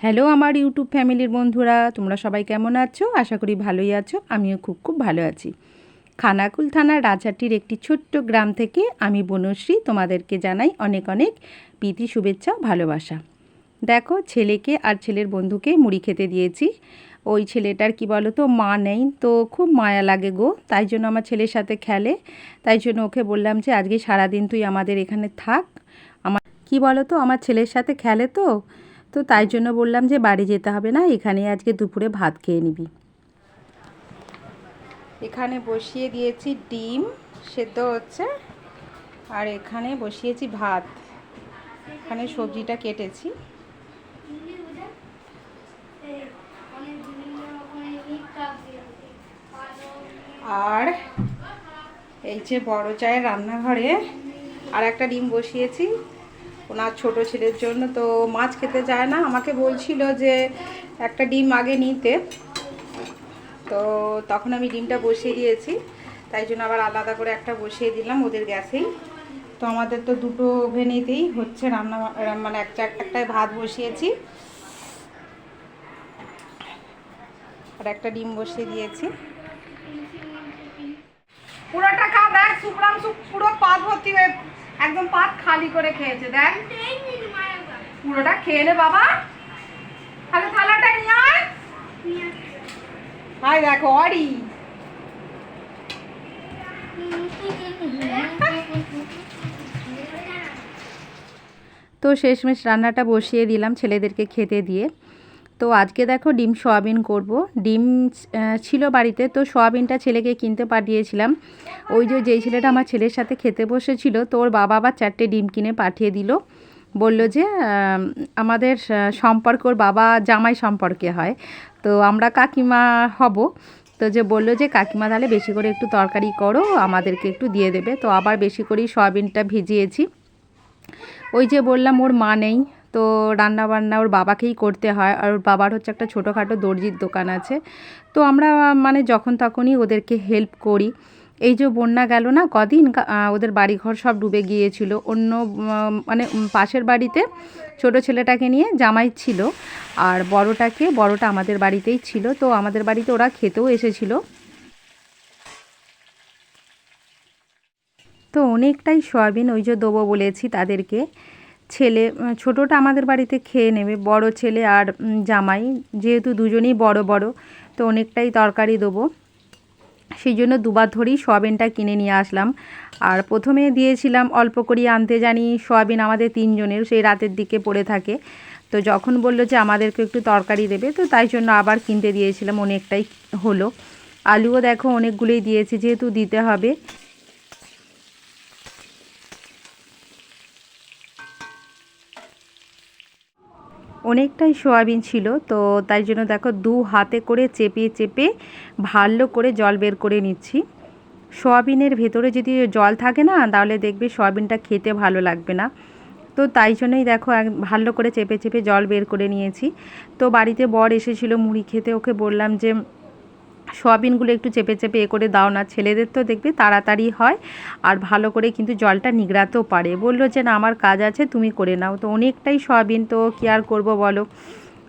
Hello আমার YouTube ফ্যামিলির বন্ধুরা, তোমরা সবাই কেমন আছো? আশা করি ভালোই আছো, আমিও খুব খুব ভালো আছি। খানাকুল থানার রাজাটির একটি ছোট্ট গ্রাম থেকে আমি বনশ্রী তোমাদেরকে জানাই অনেক অনেক প্রীতি, শুভেচ্ছা, ভালোবাসা। দেখো, ছেলেকে আর ছেলের বন্ধুকে মুড়ি খেতে দিয়েছি। ওই ছেলেটার কি বলো তো মা নেই তো খুব মায়া লাগে গো, তাই জন্য আমার ছেলের সাথে খেলে। তাই জন্য ওকে বললাম যে, আজকে সারাদিন তুই আমাদের এখানে থাক। আমার কি বলো তো আমার ছেলের সাথে খেলে তো? তো তাই জন্য বললাম যে বাড়ি যেতে হবে না এখানে আজকে দুপুরে ভাত খেয়ে নিবি। এখানে বসিয়ে দিয়েছি ডিম সেদ্ধ হচ্ছে, আর এখানে বসিয়েছি ভাত। এখানে সবজিটা কেটেছি। আর এই যে বড় চায়ের রান্নাঘরে আর একটা ডিম বসিয়েছি। ওনার ছোট ছেলের জন্য, তো মাছ খেতে যায় না। আমাকে বলছিল যে একটা ডিম আগে নিতে। তো তখন আমি ডিমটা বসিয়ে দিয়েছি। তাই জন্য আবার আলাদা করে একটা বসিয়ে দিলাম ওদের গ্যাসেই। তো আমাদের তো দুটো ওভেনেতেই হচ্ছে রান্না মানে একটা একটাই ভাত বসিয়েছি। আর একটা ডিম বসিয়ে দিয়েছি। পুরোটা খা, দেখ সুপ্রাংশু পুরো পাত ভর্তি হয়ে একদম পাত খালি করে খেয়েছে, দেখ। পুরোটা খেয়ে নে বাবা। তাহলে থালাটা নিয়ে আয়। দেখো অরি তো শেষমেশ রান্নাটা বসিয়ে দিলাম ছেলেদেরকে খেতে দিয়ে। তো আজকে দেখো ডিম সোয়াবিন করব। ডিম ছিল বাড়িতে, তো সোয়াবিনটা ছেলেকে কিনতে পাঠিয়েছিলাম। ওই যে যেই ছেলেটা আমার ছেলের সাথে খেতে বসেছিল, তো ওর বাবা আবার চারটে ডিম কিনে পাঠিয়ে দিল। বলল যে আমাদের সম্পর্ক, ওর বাবা জামাই সম্পর্কে হয়। তো আমরা কাকিমা হব। তো যে বলল যে, কাকিমা, তাহলে বেশি করে একটু তরকারি করো, আমাদেরকে একটু দিয়ে দেবে। তো আবার বেশি করেই সয়াবিনটা ভিজিয়েছি। ওই যে বললাম, ওর মা নেই। তো রান্না বান্না ওর বাবাকেই করতে হয় আর ওর বাবার হচ্ছে একটা ছোটোখাটো দর্জির দোকান আছে। তো আমরা মানে যখন তখনই ওদেরকে হেল্প করি। এই যে বন্যা গেল না, কদিন ওদের বাড়িঘর সব ডুবে গিয়েছিল। অন্য মানে পাশের বাড়িতে ছোট ছেলেটাকে নিয়ে জামাই ছিল আর বড়টাকে, বড়টা আমাদের বাড়িতেই ছিল। তো আমাদের বাড়িতে ওরা খেতেও এসেছিল। তো অনেকটাই সয়াবিন ওই যে দেবো বলেছি তাদেরকে। ছেলে ছোটোটা আমাদের বাড়িতে খেয়ে নেবে, বড় ছেলে আর জামাই। যেহেতু দুজনেই বড় বড়, তো অনেকটাই তরকারি দেবো। সেই জন্য দুবার ধরেই সয়াবিনটা কিনে নিয়ে আসলাম। আর প্রথমে দিয়েছিলাম অল্প করিয়ে আনতে জানি সয়াবিন আমাদের তিনজনের, সেই রাতের দিকে পড়ে থাকে। তো যখন বলল যে আমাদেরকে একটু তরকারি দেবে, তো তাই জন্য আবার কিনতে দিয়েছিলাম, অনেকটাই হলো। আলুও দেখো অনেকগুলোই দিয়েছি, যেহেতু দিতে হবে। অনেকটাই সোয়াবিন ছিল, তো তাই জন্য দেখো দু হাতে করে চেপে চেপে ভালো করে জল বের করে নিচ্ছি। সোয়াবিনের ভেতরে যদি জল থাকে না, তাহলে দেখবে সোয়াবিনটা খেতে ভালো লাগবে না। তো তাই জন্যই দেখো ভালো করে চেপে চেপে জল বের করে নিয়েছি। তো বাড়িতে বর এসেছিল মুড়ি খেতে, ওকে বললাম যে সোয়াবিনগুলো একটু চেপে চেপে এ করে দাও না, ছেলেদের তো দেখবে তাড়াতাড়ি হয় আর ভালো করে কিন্তু জলটা নিগড়াতেও পারে। বলল যে, না, আমার কাজ আছে, তুমি করে নাও। তো অনেকটাই সোয়াবিন, তো কী আর করব বলো?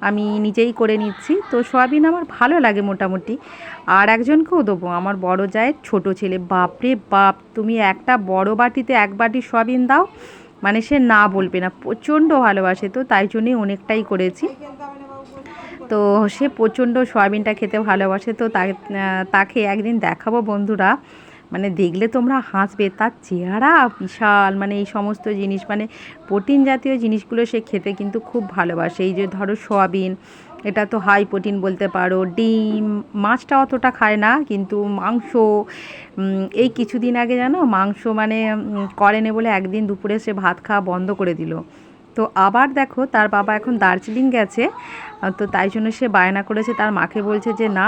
আমি নিজেই করে নিচ্ছি। তো সোয়াবিন আমার ভালো লাগে মোটামুটি। আর একজনকেও দেবো, আমার বড় যায় ছোট ছেলে। বাপরে বাপ, তুমি একটা বড় বাটিতে এক বাটি সোয়াবিন দাও মানে সে না বলবে না, প্রচণ্ড ভালোবাসে তো, তাই জন্যই অনেকটাই করেছি। তো সে প্রচণ্ড সয়াবিনটা খেতে ভালোবাসে। তো তাকে একদিন দেখাবো বন্ধুরা। মানে দেখলে তোমরা হাসবে, তার চেহারা বিশাল। মানে এই সমস্ত জিনিস মানে প্রোটিন জাতীয় জিনিসগুলো সে খেতে কিন্তু খুব ভালোবাসে। এই যে ধরো সয়াবিন, এটা তো হাই প্রোটিন বলতে পারো। ডিম, মাছটা অতটা খায় না, কিন্তু মাংস এই কিছুদিন আগে জানো, মাংস মানে করেনে বলে একদিন দুপুরে সে ভাত খাওয়া বন্ধ করে দিল। তো আবার দেখো তার বাবা এখন দার্জিলিং গেছে তো তাই জন্য সে বায়না করেছে, তার মাকে বলছে যে, না,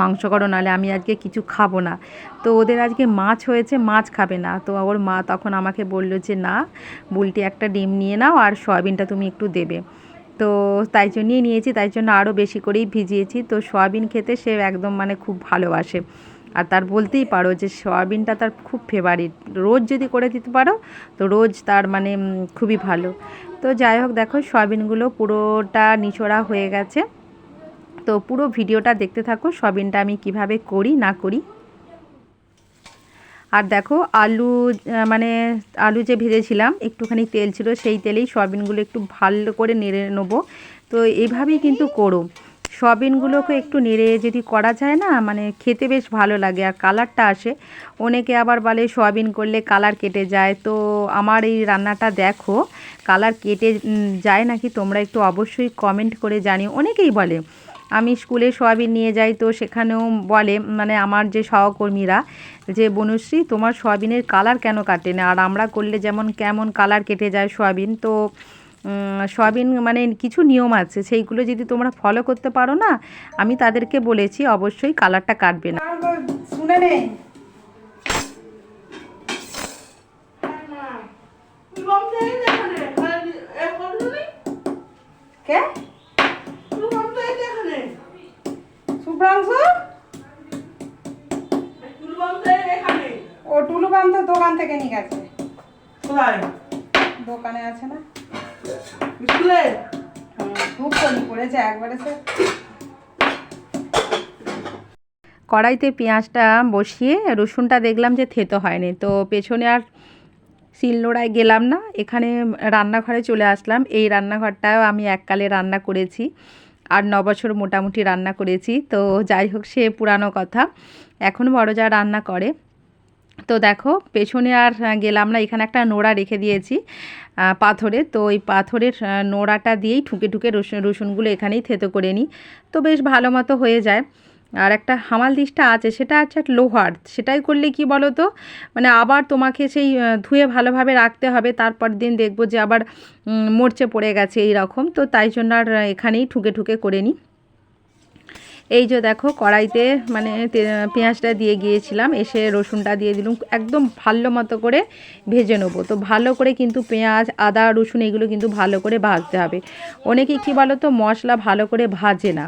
মাংস করো, নাহলে আমি আজকে কিছু খাব না। তো ওদের আজকে মাছ হয়েছে, মাছ খাবে না। তো ওর মা তখন আমাকে বলল যে, না, বুলটি একটা ডিম নিয়ে নাও আর সয়াবিনটা তুমি একটু দেবে। তো তাই জন্যই নিয়েছি, তাই জন্য আরও বেশি করেই ভিজিয়েছি। তো সয়াবিন খেতে সে একদম মানে খুব ভালোবাসে। আর তার বলতেই পারো যে সয়াবিনটা তার খুব ফেভারিট রোজ যদি করে দিতে পারো, তো রোজ তার মানে খুবই ভালো। তো যাই হোক, দেখো সয়াবিনগুলো পুরোটা নিচড়া হয়ে গেছে। তো পুরো ভিডিওটা দেখতে থাকো, সয়াবিনটা আমি কীভাবে করি, না করি। আর দেখো আলু মানে আলু যে ভেজেছিলাম, একটুখানি তেল ছিল, সেই তেলেই সয়াবিনগুলো একটু ভালো করে নেড়ে নেব। তো এইভাবেই কিন্তু করো। সয়াবিনগুলোকে একটু নেড়ে যদি করা যায় না মানে খেতে বেশ ভালো লাগে আর কালারটা আসে। অনেকে আবার বলে সয়াবিন করলে কালার কেটে যায়। তো আমার এই রান্নাটা দেখো, কালার কেটে যায় নাকি তোমরা একটু অবশ্যই কমেন্ট করে জানিও। অনেকেই বলে, আমি স্কুলে সয়াবিন নিয়ে যাই তো সেখানেও বলে মানে আমার যে সহকর্মীরা, যে বনুশ্রী, তোমার সয়াবিনের কালার কেন কাটে না? আর আমরা করলে যেমন কেমন কালার কেটে যায় সয়াবিন, তো সয়াবিন মানে কিছু নিয়ম আছে সেইগুলো যদি তোমরা ফলো করতে পারো না আমি তাদেরকে বলেছি অবশ্যই কালারটা কাটবে না। শুনে নে। কে? ও টুলু দোকান থেকে নিয়ে গেছে। দোকানে আছে না? কড়াইতে পেঁয়াজটা বসিয়ে রসুনটা দেখলাম যে থেতো হয়নি, তো পেছনে আর শিলনোড়ায় গেলাম না, এখানে রান্নাঘরে চলে আসলাম। এই রান্নাঘরটাও আমি এককালে রান্না করেছি, আর ন বছর মোটামুটি রান্না করেছি, তো যাই হোক সে পুরানো কথা। এখন বড় যা রান্না করে তো দেখো, পেছনে আর গেলাম না, এখানে একটা নোড়া রেখে দিয়েছি পাথরে। তো ওই পাথরের নোড়াটা দিয়েই ঠুকে ঠুকে রসুন, রসুনগুলো এখানেই থেতো করে নিই। তো বেশ ভালো মতো হয়ে যায়। আর একটা হামাল দিশটা আছে, সেটা আছে লোহার। সেটাই করলে কি বলো তো মানে আবার তোমাকে সেই ধুয়ে ভালোভাবে রাখতে হবে, তারপর দিন দেখব যে আবার মরচে পড়ে গেছে এই রকম তো তাই জন্য আর এখানেই ঠুকে ঠুকে করে নিই। এই যে দেখো কড়াইতে মানে পেঁয়াজটা দিয়ে গিয়েছিলাম, এসে রসুনটা দিয়ে দিলাম, একদম ভালো মতো করে ভেজে নেব। তো ভালো করে কিন্তু পেঁয়াজ, আদা, রসুন এগুলো কিন্তু ভালো করে ভাজতে হবে। অনেকে কী বলো তো মশলা ভালো করে ভাজে না।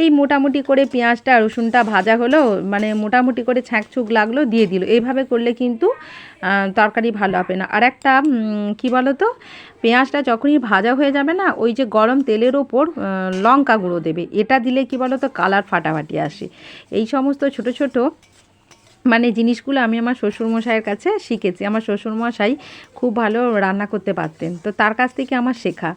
এই মোটামুটি করে পেঁয়াজটা, রসুনটা ভাজা হলো মানে মোটামুটি করে ছ্যাঁকছুক লাগল, দিয়ে দিল। এইভাবে করলে কিন্তু তরকারি ভালো হবে না। আর একটা কী বলো তো পেঁয়াজটা যখনই ভাজা হয়ে যাবে না, ওই যে গরম তেলের ওপর লঙ্কা গুঁড়ো দেবে। এটা দিলে কী বলো তো কালার ফাটাফাটি আসে। এই সমস্ত ছোট ছোট মানে জিনিসগুলো আমি আমার শ্বশুরমশাইয়ের কাছে শিখেছি। আমার শ্বশুরমশাই খুব ভালো রান্না করতে পারতেন। তো তার কাছ থেকে আমার শেখা।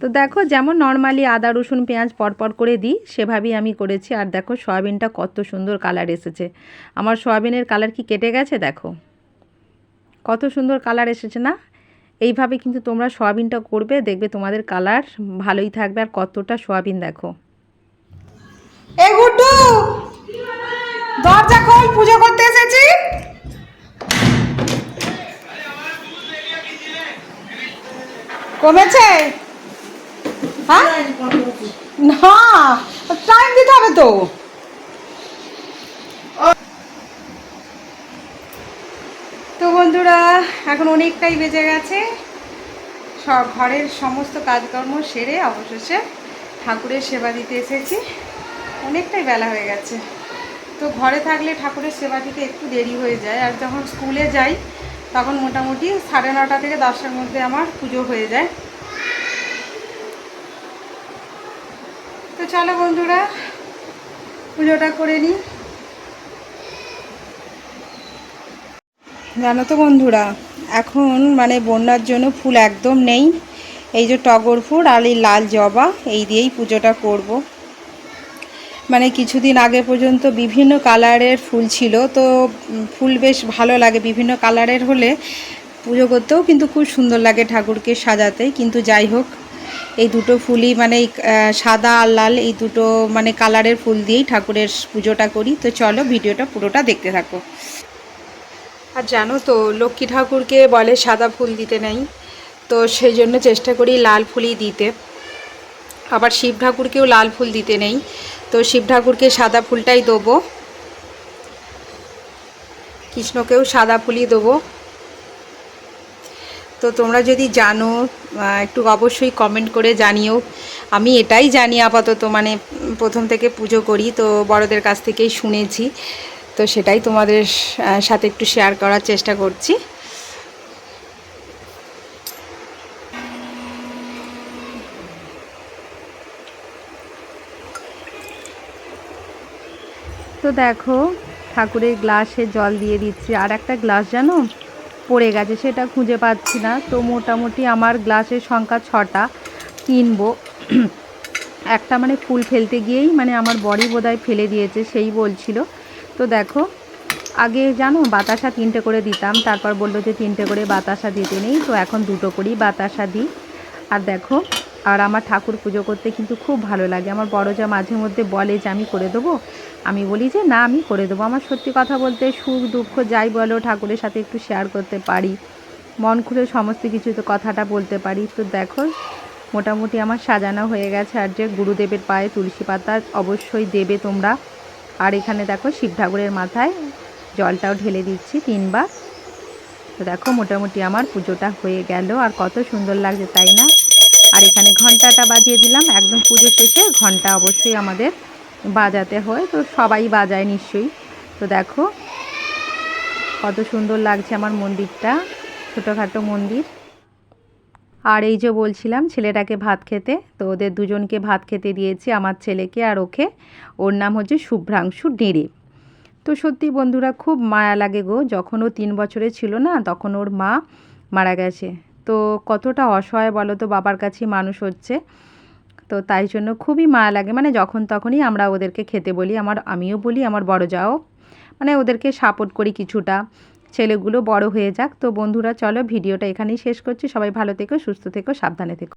তো দেখো, যেমন নর্মালি আদা, রসুন, পেঁয়াজ পরপর করে দিই, সেভাবেই আমি করেছি। আর দেখো, সয়াবিনটা কত সুন্দর কালার এসেছে। আমার সয়াবিনের কালার কি কেটে গেছে দেখো? কত সুন্দর কালার এসেছে না? এইভাবে কিন্তু তোমরা সয়াবিনটা করবে, দেখবে তোমাদের কালার ভালোই থাকবে। আর কতটা সয়াবিন দেখো। পুজো করতে এসেছি। কমেছে? হ্যাঁ? না টাইম দিতে হবে তো। তো বন্ধুরা, এখন অনেকটাই বেজে গেছে। সব ঘরের সমস্ত কাজকর্ম সেরে অবশেষে ঠাকুরের সেবা দিতে এসেছি। অনেকটাই বেলা হয়ে গেছে। তো ঘরে থাকলে ঠাকুরের সেবা দিতে একটু দেরি হয়ে যায়। আর যখন স্কুলে যাই, তখন মোটামুটি সাড়ে নটা থেকে দশটার মধ্যে আমার পুজো হয়ে যায়। তো চলো বন্ধুরা, পুজোটা করে নিই। জানো তো বন্ধুরা, এখন মানে বন্যার জন্য ফুল একদম নেই। এই যে টগর ফুল আর এই লাল জবা, এই দিয়েই পুজোটা করব। মানে কিছুদিন আগে পর্যন্ত বিভিন্ন কালারের ফুল ছিল, তো ফুল বেশ ভালো লাগে। বিভিন্ন কালারের হলে পুজো করতেও কিন্তু খুব সুন্দর লাগে ঠাকুরকে সাজাতে। কিন্তু যাই হোক, এই দুটো ফুলই মানে সাদা আর লাল, এই দুটো মানে কালারের ফুল দিয়েই ঠাকুরের পুজোটা করি। তো চলো ভিডিওটা পুরোটা দেখতে থাকো। আর জানো তো, লক্ষ্মী ঠাকুরকে বলে সাদা ফুল দিতে নেই, তো সেই জন্য চেষ্টা করি লাল ফুলই দিতে। আবার শিব ঠাকুরকেও লাল ফুল দিতে নেই। তো শিব ঠাকুরকে সাদা ফুলটাই দেবো। কৃষ্ণকেও সাদা ফুলই দেবো। তো তোমরা যদি জানো একটু অবশ্যই কমেন্ট করে জানিও। আমি এটাই জানি আপাতত মানে প্রথম থেকে পুজো করি, তো বড়দের কাছ থেকেই শুনেছি। তো সেটাই তোমাদের সাথে একটু শেয়ার করার চেষ্টা করছি। তো দেখো, ঠাকুরের গ্লাসে জল দিয়ে দিচ্ছি। আর একটা গ্লাস জানো? পড়ে গেছে, সেটা খুঁজে পাচ্ছি না। তো মোটামুটি আমার গ্লাসের সংখ্যা ছটা কিনবো। একটা মানে ফুল ফেলতে গিয়েই মানে আমার বডি বোধহয় ফেলে দিয়েছে, সেই বলছিল। তো দেখো, আগে জানো, বাতাসা তিনটে করে দিতাম। তারপর বলল যে তিনটে করে বাতাসা দিতে নেই, তো এখন দুটো করেই বাতাসা দিই। আর দেখো আর আমার ঠাকুর পুজো করতে কিন্তু খুব ভালো লাগে। আমার বড় যা মাঝে মধ্যে বলে যে, আমি করে দেবো? আমি বলি যে, না, আমি করে দেবো। আমার সত্যি কথা বলতে সুখ, দুঃখ যাই বলো, ঠাকুরের সাথে একটু শেয়ার করতে পারি। মন খুলে সমস্ত কিছু তো কথাটা বলতে পারি। তো দেখো, মোটামুটি আমার সাজানো হয়ে গেছে। আর যে গুরুদেবের পায়ে তুলসী পাতা অবশ্যই দেবে তোমরা। আর এখানে দেখো, শিব ঠাকুরের মাথায় জলটাও ঢেলে দিচ্ছি তিনবার। তো দেখো, মোটামুটি আমার পুজোটা হয়ে গেল। আর কত সুন্দর লাগছে, তাই না? আর এখানে ঘন্টাটা বাজিয়ে দিলাম। একদম পুজো শেষে ঘণ্টা অবশ্যই আমাদের বাজাতে হয়। তো সবাই বাজায় নিশ্চয়ই। তো দেখো, কত সুন্দর লাগছে আমার মন্দিরটা, ছোটোখাটো মন্দির। আর এই যে বলছিলাম, ছেলেটাকে ভাত খেতে, তো ওদের দুজনকে ভাত খেতে দিয়েছি, আমার ছেলেকে আর ওকে। ওর নাম হচ্ছে শুভ্রাংশু ডেঁড়ে তো সত্যি বন্ধুরা, খুব মায়া লাগে গো। যখন ও তিন বছরে ছিল না, তখন ওর মা মারা গেছে। তো কতটা অসহায় বলো তো বাবার কাছেই মানুষ হচ্ছে। তো তাই জন্য খুবই মায়া লাগে। মানে যখন তখনই আমরা ওদেরকে খেতে বলি, আমার আমিও বলি, আমার বড় যাও। মানে ওদেরকে সাপোর্ট করি কিছুটা। ছেলেগুলো বড় হয়ে যাক। তো বন্ধুরা, চলো ভিডিওটা এখানেই শেষ করছি। সবাই ভালো থেকো, সুস্থ থেকো, সাবধানে থেকো।